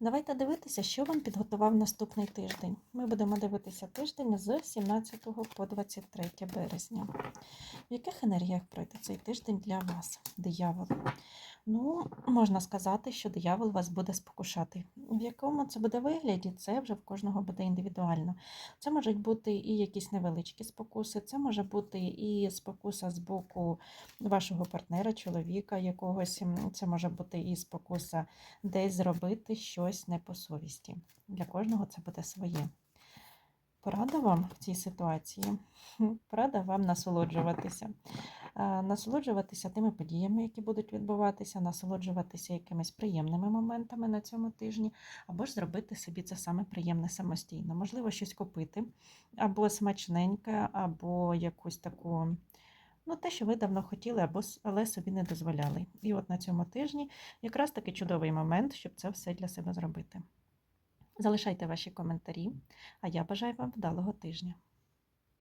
Давайте дивитися, що вам підготував наступний тиждень. Ми будемо дивитися тиждень з 17 по 23 березня. В яких енергіях пройде цей тиждень для вас, диявол? Ну, можна сказати, що диявол вас буде спокушати. В якому це буде вигляді, це вже в кожного буде індивідуально. Це можуть бути і якісь невеличкі спокуси, це може бути і спокуса з боку вашого партнера, чоловіка якогось, це може бути і спокуса десь зробити щось не по совісті. Для кожного це буде своє. Порада вам в цій ситуації. Порада вам насолоджуватися. Е, Насолоджуватися тими подіями, які будуть відбуватися, насолоджуватися якимись приємними моментами на цьому тижні, або ж зробити собі це саме приємне самостійно. Можливо, щось купити, або смачненьке, або якусь таку. Ну, те, що ви давно хотіли, або але собі не дозволяли. І от на цьому тижні якраз таки чудовий момент, щоб це все для себе зробити. Залишайте ваші коментарі, а я бажаю вам вдалого тижня.